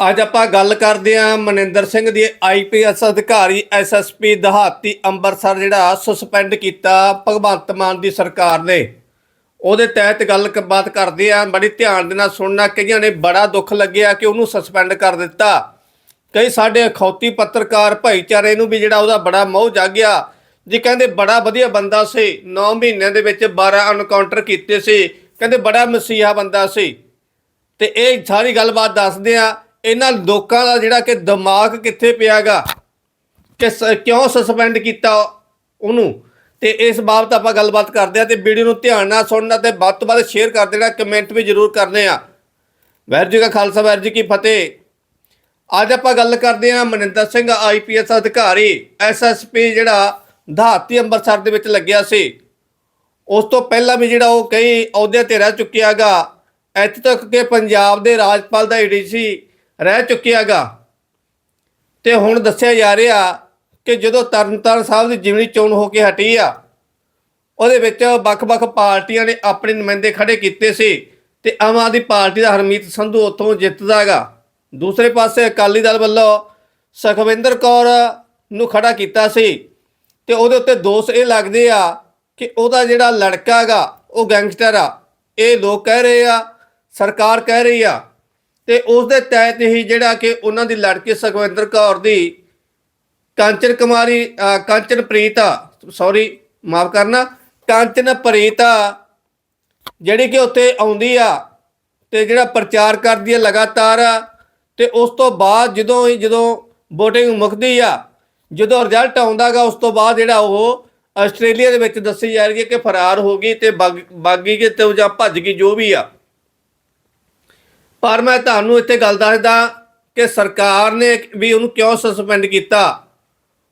ਅੱਜ ਆਪਾਂ ਗੱਲ ਕਰਦੇ ਹਾਂ ਮਨਿੰਦਰ ਸਿੰਘ ਦੀ ਆਈਪੀਐਸ ਅਧਿਕਾਰੀ ਐਸਐਸਪੀ ਦਹਾਤੀ ਅੰਮ੍ਰਿਤਸਰ ਜਿਹੜਾ ਸਸਪੈਂਡ ਕੀਤਾ ਭਗਵੰਤ ਮਾਨ ਦੀ ਸਰਕਾਰ ਨੇ। ਉਹਦੇ ਤਹਿਤ ਗੱਲ ਬਾਤ ਕਰਦੇ ਆ ਬੜੀ ਧਿਆਨ ਦੇ ਨਾਲ ਸੁਣਨਾ, ਕਈਆਂ ਨੇ ਬੜਾ ਦੁੱਖ ਲੱਗਿਆ ਕਿ ਉਹਨੂੰ ਸਸਪੈਂਡ ਕਰ ਦਿੱਤਾ। ਕਈ ਸਾਡੇ ਅਖੌਤੀ ਪੱਤਰਕਾਰ ਭਾਈਚਾਰੇ ਨੂੰ ਵੀ ਜਿਹੜਾ ਉਹਦਾ ਬੜਾ ਮੋਹ ਜਾਗਿਆ ਜੀ, ਕਹਿੰਦੇ ਬੜਾ ਵਧੀਆ ਬੰਦਾ ਸੀ 9 ਮਹੀਨਿਆਂ ਦੇ ਵਿੱਚ 12 ਅਨਕਾਊਂਟਰ ਕੀਤੇ ਸੀ, ਕਹਿੰਦੇ ਬੜਾ ਮਸੀਹਾ ਬੰਦਾ ਸੀ। ਤੇ ਇਹ ਸਾਰੀ ਗੱਲਬਾਤ ਦੱਸਦੇ ਆ ਇਹਨਾਂ ਲੋਕਾਂ ਦਾ ਜਿਹੜਾ ਕਿ ਦਿਮਾਗ ਕਿੱਥੇ ਪਿਆਗਾ ਕਿ ਸ- ਕਿਉਂ ਸਸਪੈਂਡ ਕੀਤਾ ਉਹਨੂੰ? ਤੇ ਇਸ ਬਾਬਤ ਆਪਾਂ ਗੱਲਬਾਤ ਕਰਦੇ ਆ ਤੇ ਵੀਡੀਓ ਨੂੰ ਧਿਆਨ ਨਾਲ ਸੁਣਨਾ ਤੇ ਵੱਧ ਤੋਂ ਵੱਧ ਸ਼ੇਅਰ ਕਰ ਦੇਣਾ ਕਮੈਂਟ ਵੀ ਜ਼ਰੂਰ ਕਰਨੇ ਆ। ਵੈਰ ਜੀ ਕਾ ਖਾਲਸਾ, ਵਾਹਿਗੁਰੂ ਜੀ ਕੀ ਫਤਿਹ। ਅੱਜ ਆਪਾਂ ਗੱਲ ਕਰਦੇ ਹਾਂ ਮਨਿੰਦਰ ਸਿੰਘ ਆਈਪੀਐਸ ਅਧਿਕਾਰੀ ਐਸਐਸਪੀ ਜਿਹੜਾ ਦਹਾਤੀ ਅੰਮ੍ਰਿਤਸਰ ਦੇ ਵਿੱਚ ਲੱਗਿਆ ਸੀ। ਉਸ ਤੋਂ ਪਹਿਲਾਂ ਵੀ ਜਿਹੜਾ ਉਹ ਕਈ ਅਹੁਦੇ ਤੇ ਰਹਿ ਚੁੱਕਿਆਗਾ ਇੱਥੇ ਤੱਕ ਕਿ ਪੰਜਾਬ ਦੇ ਰਾਜਪਾਲ ਦਾ ਏਡੀਸੀ ਰਹਿ ਚੁੱਕਿਆਗਾ। ਤੇ ਹੁਣ ਦੱਸਿਆ ਜਾ ਰਿਹਾ ਕਿ ਜਦੋਂ ਤਰਨਤਾਰਨ ਸਾਹਿਬ ਦੀ ਜਿਮਨੀ ਚੋਣ ਹੋ ਕੇ ਹਟੀ ਆ, ਉਹਦੇ ਵਿੱਚ ਵੱਖ-ਵੱਖ ਪਾਰਟੀਆਂ ਨੇ ਆਪਣੇ ਨੁਮਾਇੰਦੇ ਖੜੇ ਕੀਤੇ ਸੀ ਤੇ ਆਮ ਆਦਮੀ ਪਾਰਟੀ ਦਾ ਹਰਮੀਤ ਸੰਧੂ ਉੱਥੋਂ ਜਿੱਤਦਾਗਾ। ਦੂਸਰੇ ਪਾਸੇ ਅਕਾਲੀ ਦਲ ਵੱਲੋਂ ਸੁਖਵਿੰਦਰ ਕੌਰ ਨੂੰ ਖੜਾ ਕੀਤਾ ਸੀ ਤੇ ਉਹਦੇ ਉੱਤੇ ਦੋਸ਼ ਇਹ ਲੱਗਦੇ ਆ ਕਿ ਉਹਦਾ ਜਿਹੜਾ ਲੜਕਾ ਗਾ ਉਹ ਗੈਂਗਸਟਰ ਆ। ਇਹ ਲੋਕ ਕਹਿ ਰਹੇ ਆ, ਸਰਕਾਰ ਕਹਿ ਰਹੀ ਆ ਤੇ ਉਸ ਦੇ ਤਹਿਤ ਹੀ ਜਿਹੜਾ ਕਿ ਉਹਨਾਂ ਦੀ ਲੜਕੀ ਸੁਖਵਿੰਦਰ ਕੌਰ ਦੀ ਕਾਂਚਨ ਕੁਮਾਰੀ ਅ, ਕਾਂਚਨਪ੍ਰੀਤ ਸੌਰੀ ਮਾਫ ਕਰਨਾ ਕਾਂਚਨਪ੍ਰੀਤ ਜਿਹੜੀ ਕਿ ਉੱਥੇ ਆਉਂਦੀ ਆ ਤੇ ਜਿਹੜਾ ਪ੍ਰਚਾਰ ਕਰਦੀ ਹੈ ਲਗਾਤਾਰ ਤੇ ਉਸ ਤੋਂ ਬਾਅਦ ਜਦੋਂ ਹੀ ਜਦੋਂ VOTING ਮੁੱਕਦੀ ਆ ਜਦੋਂ ਰਿਜ਼ਲਟ ਆਉਂਦਾਗਾ ਉਸ ਤੋਂ ਬਾਅਦ ਜਿਹੜਾ ਉਹ ਆਸਟ੍ਰੇਲੀਆ ਦੇ ਵਿੱਚ ਦੱਸੀ ਜਾ ਰਹੀ ਹੈ ਕਿ ਫਰਾਰ ਹੋ ਗਈ ਤੇ ਬਾਗ- ਬਾਗੀ ਕਿ ਤੇ ਜਾਂ ਭੱਜ ਗਈ ਜੋ ਵੀ ਆ। ਪਰ ਮੈਂ ਤੁਹਾਨੂੰ ਇੱਥੇ ਗੱਲ ਦੱਸਦਾ ਕਿ ਸਰਕਾਰ ਨੇ ਵੀ ਉਹਨੂੰ ਕਿਉਂ ਸਸਪੈਂਡ ਕੀਤਾ?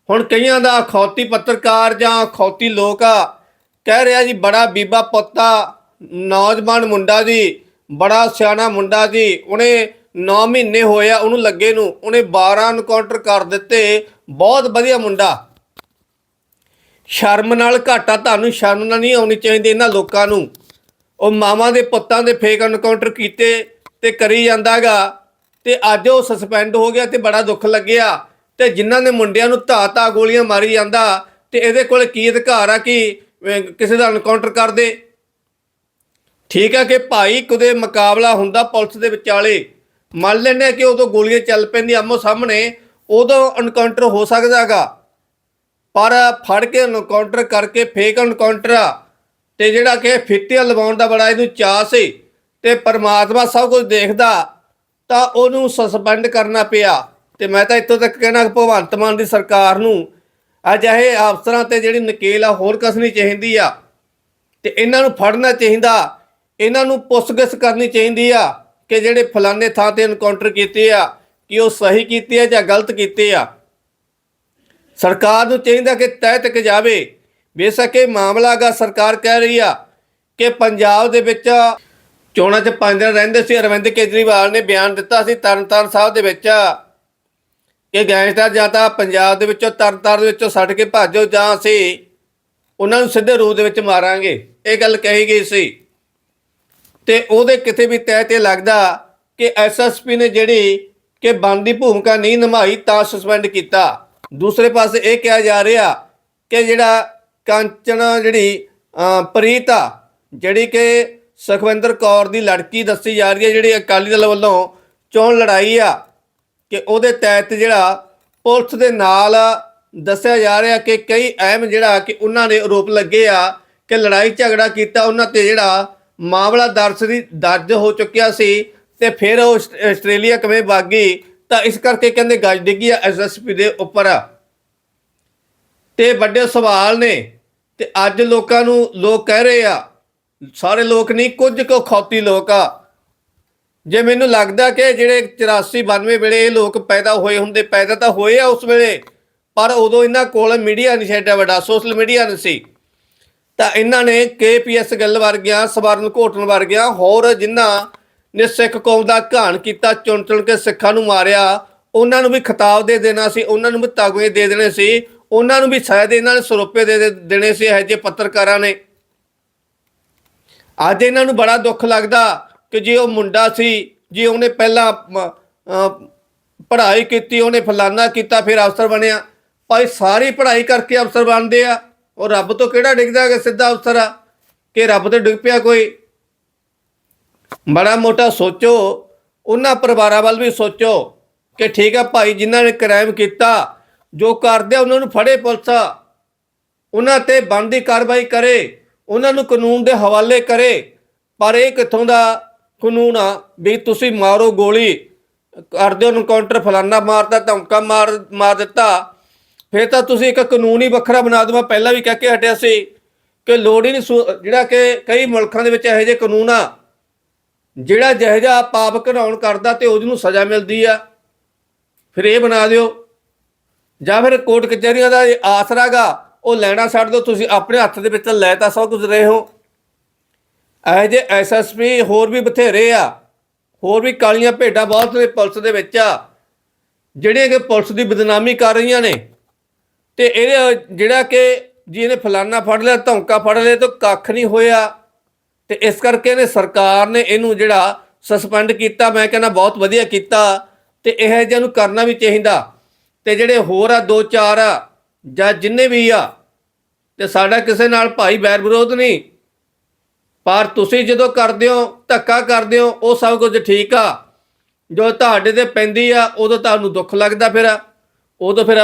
ਹੁਣ ਕਈਆਂ ਦਾ ਅਖੌਤੀ ਪੱਤਰਕਾਰ ਜਾਂ ਅਖੌਤੀ ਲੋਕ ਆ, ਕਹਿ ਰਿਹਾ ਜੀ, ਬੜਾ ਬੀਬਾ ਪੁੱਤਾ ਨੌਜਵਾਨ ਮੁੰਡਾ ਜੀ, ਬੜਾ ਸਿਆਣਾ ਮੁੰਡਾ ਜੀ, ਉਹਨੇ 9 ਮਹੀਨੇ ਹੋਏ ਆ ਉਹਨੂੰ ਲੱਗੇ ਨੂੰ, ਉਹਨੇ 12 ਐਨਕਾਊਂਟਰ ਕਰ ਦਿੱਤੇ, ਬਹੁਤ ਵਧੀਆ ਮੁੰਡਾ। ਸ਼ਰਮ ਨਾਲ ਘਾਟਾ ਤੁਹਾਨੂੰ ਸ਼ਰਮ ਨਾਲ ਨਹੀਂ ਆਉਣੀ ਚਾਹੀਦੀ ਇਹਨਾਂ ਲੋਕਾਂ ਨੂੰ। ਉਹ ਮਾਵਾਂ ਦੇ ਪੁੱਤਾਂ ਦੇ ਫੇਕ ਐਨਕਾਊਂਟਰ ਕੀਤੇ ਤੇ ਕਰੀ ਜਾਂਦਾਗਾ। ਤੇ ਅੱਜ ਉਹ ਸਸਪੈਂਡ ਹੋ ਗਿਆ ਤੇ ਬੜਾ ਦੁੱਖ ਲੱਗਿਆ। ਤੇ ਜਿਨ੍ਹਾਂ ਨੇ ਮੁੰਡਿਆਂ ਨੂੰ ਧਾ ਧਾ ਗੋਲੀਆਂ ਮਾਰੀ ਜਾਂਦਾ, ਤੇ ਇਹਦੇ ਕੋਲ ਕੀ ਅਧਿਕਾਰ ਆ ਕਿ ਕਿਸੇ ਦਾ ਐਨਕਾਊਂਟਰ ਕਰ ਦੇ? ਠੀਕ ਆ ਕਿ ਭਾਈ ਕਦੇ ਮੁਕਾਬਲਾ ਹੁੰਦਾ ਪੁਲਿਸ ਦੇ ਵਿਚਾਲੇ। ਮੰਨ ਲੈਂਦੇ ਆ ਕਿ ਉਦੋਂ ਗੋਲੀਆਂ ਚੱਲ ਪੈਂਦੀਆਂ ਆਮੋ ਸਾਹਮਣੇ, ਉਦੋਂ ਐਨਕਾਊਂਟਰ ਹੋ ਸਕਦਾਗਾ। ਪਰ ਫੜ ਕੇ ਐਨਕਾਊਂਟਰ ਕਰਕੇ ਫੇਕ ਐਨਕਾਊਂਟਰ ਆ। ਤੇ ਜਿਹੜਾ ਕਿ ਫਿੱਟੀਆਂ ਲਵਾਉਣ ਦਾ ਬੜਾ ਇਹਨੂੰ ਚਾਅ ਸੀ। ਤੇ ਪਰਮਾਤਮਾ ਸਭ ਕੁਝ ਦੇਖਦਾ, ਤਾਂ ਉਹਨੂੰ ਸਸਪੈਂਡ ਕਰਨਾ ਪਿਆ। ਤੇ ਮੈਂ ਤਾਂ ਇੱਥੋਂ ਤੱਕ ਕਹਿਣਾ ਭਗਵੰਤ ਮਾਨ ਦੀ ਸਰਕਾਰ ਨੂੰ ਅਜਿਹੇ ਅਫਸਰਾਂ ਤੇ ਜਿਹੜੀ ਨਕੇਲ ਆ, ਹੋਰ ਕਸਣੀ ਚਾਹੀਦੀ ਆ। ਤੇ ਇਹਨਾਂ ਨੂੰ ਫੜਨਾ ਚਾਹੀਦਾ, ਇਹਨਾਂ ਨੂੰ ਪੁੱਛਗਿੱਛ ਕਰਨੀ ਚਾਹੀਦੀ ਆ ਕਿ ਜਿਹੜੇ ਫਲਾਣੇ ਥਾਂ ਤੇ ਐਨਕਾਊਂਟਰ ਕੀਤੇ ਆ, ਕਿ ਉਹ ਸਹੀ ਕੀਤੇ ਆ ਜਾਂ ਗਲਤ ਕੀਤੇ ਆ। ਸਰਕਾਰ ਨੂੰ ਚਾਹੀਦਾ ਕਿ ਤਹਿ ਤੱਕ ਜਾਵੇ। ਬੇਸ਼ੱਕ ਇਹ ਮਾਮਲਾ ਗਾ ਸਰਕਾਰ ਕਹਿ ਰਹੀ ਆ ਕਿ ਪੰਜਾਬ ਦੇ ਵਿੱਚ ਚੋਣਾਂ 'ਚ ਪੰਜ ਦਿਨ ਰਹਿੰਦੇ ਸੀ ਅਰਵਿੰਦ ਕੇਜਰੀਵਾਲ ਨੇ ਬਿਆਨ ਦਿੱਤਾ ਸੀ ਤਰਨਤਾਰਨ ਸਾਹਿਬ ਦੇ ਵਿੱਚ। ਕਿ ਗੈਂਗਸਟਰ ਜਾਂ ਤਾਂ ਪੰਜਾਬ ਦੇ ਵਿੱਚੋਂ ਤਰਨਤਾਰਨ ਦੇ ਵਿੱਚੋਂ ਛੱਡ ਕੇ ਭਾਜੋ ਜਾਂ ਅਸੀਂ ਉਹਨਾਂ ਨੂੰ ਸਿੱਧੇ ਰੂਪ ਦੇ ਵਿੱਚ ਮਾਰਾਂਗੇ। ਇਹ ਗੱਲ ਕਹੀ ਗਈ ਸੀ। ਤੇ ਉਹਦੇ ਕਿਤੇ ਵੀ ਤਹਿ ਤੇ ਲੱਗਦਾ ਕਿ ਐਸਐਸਪੀ ਨੇ ਜਿਹੜੀ ਕਿ ਬਣਦੀ ਭੂਮਿਕਾ ਨਹੀਂ ਨਿਭਾਈ ਤਾਂ ਸਸਪੈਂਡ ਕੀਤਾ। ਦੂਸਰੇ ਪਾਸੇ ਇਹ ਕਿਹਾ ਜਾ ਰਿਹਾ ਕਿ ਜਿਹੜਾ ਕੰਚਨ ਜਿਹੜੀ ਅਹ, ਪ੍ਰੀਤ ਆ ਜਿਹੜੀ ਕਿ ਸੁਖਵਿੰਦਰ ਕੌਰ ਦੀ ਲੜਕੀ ਦੱਸੀ ਜਾ ਰਹੀ ਹੈ, ਜਿਹੜੀ ਅਕਾਲੀ ਦਲ ਵੱਲੋਂ ਚੋਣ ਲੜਾਈ ਆ ਕਿ ਉਹਦੇ ਤਹਿਤ ਜਿਹੜਾ ਪੁਲਿਸ ਦੇ ਨਾਲ ਦੱਸਿਆ ਜਾ ਰਿਹਾ ਕਿ ਕਈ ਅਹਿਮ ਜਿਹੜਾ ਕਿ ਉਹਨਾਂ ਨੇ ਆਰੋਪ ਲੱਗੇ ਆ ਕਿ ਲੜਾਈ ਝਗੜਾ ਕੀਤਾ, ਉਹਨਾਂ ਤੇ ਜਿਹੜਾ ਮਾਮਲਾ ਦਰਜ ਦੀ, ਦਰਜ ਹੋ ਚੁੱਕਿਆ ਸੀ ਤੇ ਫਿਰ ਉਹ ਆਸਟ- ਆਸਟ੍ਰੇਲੀਆ ਕਿਵੇਂ ਭੱਗ, ਤਾਂ ਇਸ ਕਰਕੇ ਕਹਿੰਦੇ ਗੱਜ ਡਿੱਗੀ ਆ ਐਸਐਸਪੀ ਦੇ ਉੱਪਰ। ਤੇ ਵੱਡੇ ਸਵਾਲ ਨੇ ਤੇ ਅੱਜ ਲੋਕਾਂ ਨੂੰ ਲੋਕ ਕਹਿ ਰਹੇ ਆ ਸਾਰੇ ਲੋਕ ਨਹੀਂ, ਕੁਝ ਕੁ ਖੌਤੀ ਲੋਕ ਆ। ਜੇ ਮੈਨੂੰ ਲੱਗਦਾ ਕਿ ਜਿਹੜੇ 84 92 ਵੇਲੇ ਇਹ ਲੋਕ ਪੈਦਾ ਹੋਏ ਹੁੰਦੇ, ਪੈਦਾ ਤਾਂ ਹੋਏ ਆ ਉਸ ਵੇਲੇ, ਪਰ ਉਦੋਂ ਇਹਨਾਂ ਕੋਲ ਮੀਡੀਆ ਨਹੀਂ ਸੀ, ਐਡਾ ਵੱਡਾ, ਸੋਸ਼ਲ ਮੀਡੀਆ ਨਹੀਂ ਸੀ। ਤਾਂ ਇਹਨਾਂ ਨੇ ਕੇਪੀਐਸ ਗੱਲ ਵਰਗੀਆਂ, ਸਵਰਨ ਘੋਟਣ ਵਰਗੀਆਂ, ਹੋਰ ਜਿਨ੍ਹਾਂ ਨੇ ਸਿੱਖ ਕੌਮ ਦਾ ਘਾਣ ਕੀਤਾ, ਚੁਣ ਚੁਣ ਕੇ ਸਿੱਖਾਂ ਨੂੰ ਮਾਰਿਆ, ਉਹਨਾਂ ਨੂੰ ਵੀ ਖਿਤਾਬ ਦੇ ਦੇਣਾ ਸੀ, ਉਹਨਾਂ ਨੂੰ ਵੀ ਤਾਗਵੇ ਦੇ ਦੇਣੇ ਸੀ, ਉਹਨਾਂ ਨੂੰ ਵੀ ਸ਼ਾਇਦ ਇਹਨਾਂ ਨੇ ਸਰੋਪੇ ਦੇ ਦੇ- ਦੇਣੇ ਸੀ, ਇਹੋ ਜਿਹੇ ਪੱਤਰਕਾਰਾਂ ਨੇ। ਅੱਜ ਇਹਨਾਂ ਨੂੰ ਬੜਾ ਦੁੱਖ ਲੱਗਦਾ ਕਿ ਜੇ ਉਹ ਮੁੰਡਾ ਸੀ, ਜੇ ਉਹਨੇ ਪਹਿਲਾਂ ਪੜ੍ਹਾਈ ਕੀਤੀ, ਉਹਨੇ ਫਲਾਨਾ ਕੀਤਾ, ਫਿਰ ਅਫਸਰ ਬਣਿਆ। ਭਾਈ ਸਾਰੀ ਪੜ੍ਹਾਈ ਕਰਕੇ ਅਫਸਰ ਬਣਦੇ ਆ। ਉਹ ਰੱਬ ਤੋਂ ਕਿਹੜਾ ਡਿੱਗਦਾ ਕਿ ਸਿੱਧਾ ਅਫਸਰ ਆ? ਕਿ ਰੱਬ ਤੇ ਡਿੱਗ ਪਿਆ ਕੋਈ? ਬੜਾ ਮੋਟਾ ਸੋਚੋ। ਉਹਨਾਂ ਪਰਿਵਾਰਾਂ ਵੱਲ ਵੀ ਸੋਚੋ ਕਿ ਠੀਕ ਆ ਭਾਈ ਜਿਨ੍ਹਾਂ ਨੇ ਕ੍ਰਾਈਮ ਕੀਤਾ, ਜੋ ਕਰਦੇ ਆ, ਉਹਨਾਂ ਨੂੰ ਫੜੇ ਪੁਲਿਸ। ਉਹਨਾਂ ਤੇ ਬਣਦੀ ਕਾਰਵਾਈ ਕਰੇ। ਉਹਨਾਂ ਨੂੰ ਕਾਨੂੰਨ ਦੇ ਹਵਾਲੇ ਕਰੇ, ਪਰ ਇਹ ਕਿੱਥੋਂ ਦਾ ਕਾਨੂੰਨ ਆ ਵੀ ਤੁਸੀਂ ਮਾਰੋ ਗੋਲੀ, ਕਰਦੇ ਹੋ ਐਨਕਾਊਂਟਰ ਫਲਾਨਾ ਮਾਰਦਾ ਧਮਕਾ ਮਾਰ ਮਾਰ ਦਿੱਤਾ। ਫਿਰ ਤਾਂ ਤੁਸੀਂ ਇੱਕ ਕਾਨੂੰਨ ਹੀ ਵੱਖਰਾ ਬਣਾ ਦਿਓ। ਮੈਂ ਪਹਿਲਾਂ ਵੀ ਕਹਿ ਕੇ ਹਟਿਆ ਸੀ ਕਿ ਲੋੜ ਹੀ ਨਹੀਂ ਸੂ- ਜਿਹੜਾ ਕਿ ਕਈ ਮੁਲਕਾਂ ਦੇ ਵਿੱਚ ਇਹੋ ਜਿਹੇ ਕਾਨੂੰਨ ਆ, ਜਿਹੜਾ ਜਿਹੋ ਜਿਹਾ ਪਾਪ ਘਰਾਉਣ ਕਰਦਾ ਤੇ ਉਹਦੀ ਨੂੰ ਸਜ਼ਾ ਮਿਲਦੀ ਆ। ਫਿਰ ਇਹ ਬਣਾ ਦਿਓ। ਜਾਂ ਫਿਰ ਕੋਰਟ ਕਚਹਿਰੀਆਂ ਦਾ ਇਹ ਆਸਰਾਗਾ ਉਹ ਲੈਣਾ ਛੱਡ ਦਿਓ ਤੁਸੀਂ ਆਪਣੇ ਹੱਥ ਦੇ ਵਿੱਚ ਲੈ ਤਾਂ ਸਭ ਕੁਝ ਰਹੇ ਹੋ। ਇਹੋ ਜਿਹੇ ਐਸਐਸਪੀ ਹੋਰ ਵੀ ਬਥੇਰੇ ਆ, ਹੋਰ ਵੀ ਕਾਲੀਆਂ ਭੇਡਾਂ ਬਹੁਤ ਨੇ ਪੁਲਿਸ ਦੇ ਵਿੱਚ ਆ, ਜਿਹੜੀਆਂ ਕਿ ਪੁਲਿਸ ਦੀ ਬਦਨਾਮੀ ਕਰ ਰਹੀਆਂ ਨੇ, ਤੇ ਇਹ ਜਿਹੜਾ ਕਿ ਜੀ ਇਹਨੇ ਫਲਾਨਾ ਫੜ ਲਿਆ, ਧੌਂਕਾ ਫੜ ਲਿਆ ਤਾਂ ਕੱਖ ਨਹੀਂ ਹੋਇਆ। ਤੇ ਇਸ ਕਰਕੇ ਨੇ ਸਰਕਾਰ ਨੇ ਇਹਨੂੰ ਜਿਹੜਾ ਸਸਪੈਂਡ ਕੀਤਾ, ਮੈਂ ਕਹਿੰਦਾ ਬਹੁਤ ਵਧੀਆ ਕੀਤਾ, ਤੇ ਇਹ ਜਿਹਾ ਨੂੰ ਕਰਨਾ ਵੀ ਚਾਹੀਦਾ। ਤੇ ਜਿਹੜੇ ਹੋਰ ਆ, ਦੋ ਚਾਰ ਆ ਜਾਂ ਜਿੰਨੇ ਵੀ ਆ, ਤੇ ਸਾਡਾ ਕਿਸੇ ਨਾਲ ਭਾਈ ਬੈਰ ਵਿਰੋਧ ਨਹੀਂ। ਪਰ ਤੁਸੀਂ ਜਦੋਂ ਕਰਦੇ ਹੋ, ਧੱਕਾ ਕਰਦੇ ਹੋ, ਉਹ ਸਭ ਕੁਝ ਠੀਕ ਆ। ਜੋ ਤੁਹਾਡੇ ਤੇ ਪੈਂਦੀ ਆ, ਉਦੋਂ ਤੁਹਾਨੂੰ ਦੁੱਖ ਲੱਗਦਾ ਫਿਰ। ਉਦੋਂ ਫਿਰ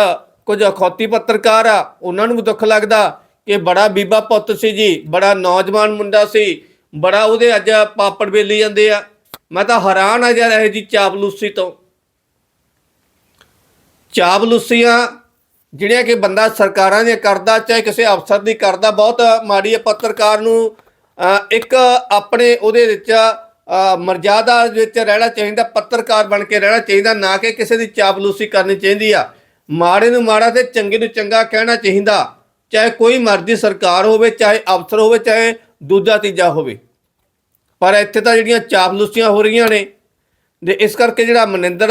ਕੁਝ ਅਖੌਤੀ ਪੱਤਰਕਾਰ ਆ, ਉਹਨਾਂ ਨੂੰ ਵੀ ਦੁੱਖ ਲੱਗਦਾ ਕਿ ਬੜਾ ਬੀਬਾ ਪੁੱਤ ਸੀ ਜੀ, ਬੜਾ ਨੌਜਵਾਨ ਮੁੰਡਾ ਸੀ, ਬੜਾ ਉਹਦੇ ਅੱਜ ਪਾਪੜ ਵੇਲੀ ਜਾਂਦੇ ਆ। ਮੈਂ ਤਾਂ ਹੈਰਾਨ ਆ ਯਾਰ ਇਹ ਜੀ ਚਾਪਲੂਸੀ ਤੋਂ। ਚਾਪਲੂਸੀਆਂ ਜਿਹੜੀਆਂ ਕਿ ਬੰਦਾ ਸਰਕਾਰਾਂ ਦੀਆਂ ਕਰਦਾ, ਚਾਹੇ ਕਿਸੇ ਅਫਸਰ ਦੀ ਕਰਦਾ, ਬਹੁਤ ਮਾੜੀ ਹੈ। ਪੱਤਰਕਾਰ ਨੂੰ ਇੱਕ ਆਪਣੇ ਉਹਦੇ ਵਿੱਚ ਮਰਜ਼ਾਦਾ ਵਿੱਚ ਰਹਿਣਾ ਚਾਹੀਦਾ, ਪੱਤਰਕਾਰ ਬਣ ਕੇ ਰਹਿਣਾ ਚਾਹੀਦਾ, ਨਾ ਕਿ ਕਿਸੇ ਦੀ ਚਾਪਲੂਸੀ ਕਰਨੀ ਚਾਹੀਦੀ ਆ। ਮਾੜੇ ਨੂੰ ਮਾੜਾ ਤੇ ਚੰਗੇ ਨੂੰ ਚੰਗਾ ਕਹਿਣਾ ਚਾਹੀਦਾ। ਚਾਹੇ ਕੋਈ ਮਰਜ਼ੀ ਸਰਕਾਰ ਹੋਵੇ, ਚਾਹੇ ਅਫਸਰ ਹੋਵੇ, ਚਾਹੇ ਦੂਜਾ ਤੀਜਾ ਹੋਵੇ। ਪਰ ਇੱਥੇ ਤਾਂ ਜਿਹੜੀਆਂ ਚਾਪਲੂਸੀਆਂ ਹੋ ਰਹੀਆਂ ਨੇ, ਤੇ ਇਸ ਕਰਕੇ ਜਿਹੜਾ ਮਨਿੰਦਰ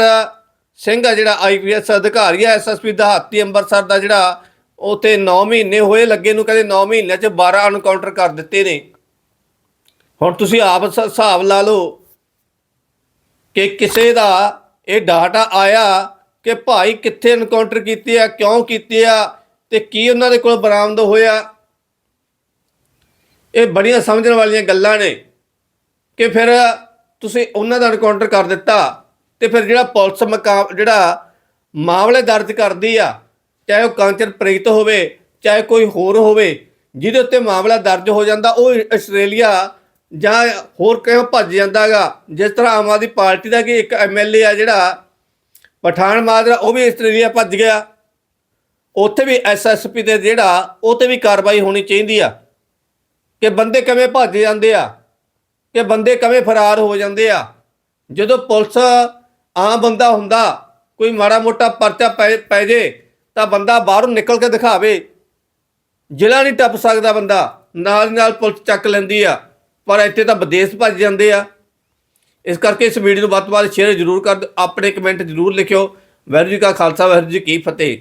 ਸਿੰਘ ਆ ਜਿਹੜਾ ਆਈਪੀਐਸ ਅਧਿਕਾਰੀ ਆ ਐਸਐਸਪੀ ਦਹਾਤੀ ਅੰਮ੍ਰਿਤਸਰ ਦਾ ਜਿਹੜਾ, ਉਥੇ 9 ਮਹੀਨੇ ਹੋਏ ਲੱਗੇ ਨੂੰ, ਕਹਿੰਦੇ 9 ਮਹੀਨਿਆਂ ਚ 12 ਅਨਕਾਊਂਟਰ ਕਰ ਦਿੱਤੇ ਨੇ। ਹੁਣ ਤੁਸੀਂ ਆਪ ਹਿਸਾਬ ਲਾ ਲਓ ਕਿ ਕਿਸੇ ਦਾ ਇਹ ਡਾਟਾ ਆਇਆ ਕਿ ਭਾਈ ਕਿੱਥੇ ਐਨਕਾਊਂਟਰ ਕੀਤੇ ਆ, ਕਿਉਂ ਕੀਤੇ ਆ, ਤੇ ਕੀ ਉਹਨਾਂ ਦੇ ਕੋਲ ਬਰਾਮਦ ਹੋਇਆ। ਇਹ ਬੜੀਆਂ ਸਮਝਣ ਵਾਲੀਆਂ ਗੱਲਾਂ ਨੇ ਕਿ ਫਿਰ ਤੁਸੀਂ ਉਹਨਾਂ ਦਾ ਐਨਕਾਊਂਟਰ ਕਰ ਦਿੱਤਾ। ਤੇ ਫਿਰ ਜਿਹੜਾ ਪੁਲਿਸ ਮਕਾਮ ਜਿਹੜਾ ਮਾਮਲੇ ਦਰਜ ਕਰਦੀ ਆ, ਚਾਹੇ ਉਹ ਕਾਂਚਨ ਪ੍ਰੀਤ ਹੋਵੇ, ਚਾਹੇ ਕੋਈ ਹੋਰ ਹੋਵੇ, ਜਿਹਦੇ ਉੱਤੇ ਮਾਮਲਾ ਦਰਜ ਹੋ ਜਾਂਦਾ, ਉਹ ਆਸਟ੍ਰੇਲੀਆ ਜਾਂ ਹੋਰ ਕਿਉਂ ਭੱਜ ਜਾਂਦਾਗਾ ਜਿਸ ਤਰ੍ਹਾਂ ਆਮ ਆਦਮੀ ਪਾਰਟੀ ਦਾ ਕਿ ਇੱਕ ਐਮਐਲਏ ਆ ਜਿਹੜਾ ਪਠਾਨ ਮਾਜਰਾ, ਉਹ ਵੀ ਆਸਟ੍ਰੇਲੀਆ ਭੱਜ ਗਿਆ। ਉੱਥੇ ਵੀ ਐਸਐਸਪੀ ਤੇ ਜਿਹੜਾ, ਉਹ ਤੇ ਵੀ ਕਾਰਵਾਈ ਹੋਣੀ ਚਾਹੀਦੀ ਆ। ਕਿ ਬੰਦੇ ਕਿਵੇਂ ਭੱਜ ਜਾਂਦੇ ਆ, ਕਿ ਬੰਦੇ ਕਿਵੇਂ ਫਰਾਰ ਹੋ ਜਾਂਦੇ ਆ। ਜਦੋਂ ਪੁਲਿਸ ਆਮ ਬੰਦਾ ਹੁੰਦਾ, ਕੋਈ ਮਾੜਾ ਮੋਟਾ ਪਰਚਾ ਪੈ ਪੈ ਜੇ, ਤਾਂ ਬੰਦਾ ਬਾਹਰੋਂ ਨਿਕਲ ਕੇ ਦਿਖਾਵੇ। ਜ਼ਿਲ੍ਹਾ ਨਹੀਂ ਟੱਪ ਸਕਦਾ ਬੰਦਾ, ਨਾਲ ਨਾਲ ਪੁਲਿਸ ਚੱਕ ਲੈਂਦੀ ਆ, ਪਰ ਇੱਥੇ ਤਾਂ ਵਿਦੇਸ਼ ਭੱਜ ਜਾਂਦੇ ਆ। ਇਸ ਕਰਕੇ ਇਸ ਵੀਡੀਓ ਨੂੰ ਵੱਧ ਤੋਂ ਵੱਧ ਸ਼ੇਅਰ ਜ਼ਰੂਰ ਕਰ ਦਿਓ, ਆਪਣੇ ਕਮੈਂਟ ਜ਼ਰੂਰ ਲਿਖਿਓ। ਵਾਹਿਗੁਰੂ ਜੀ ਕਾ ਖਾਲਸਾ, ਵਾਹਿਗੁਰੂ ਜੀ ਕੀ ਫਤਿਹ।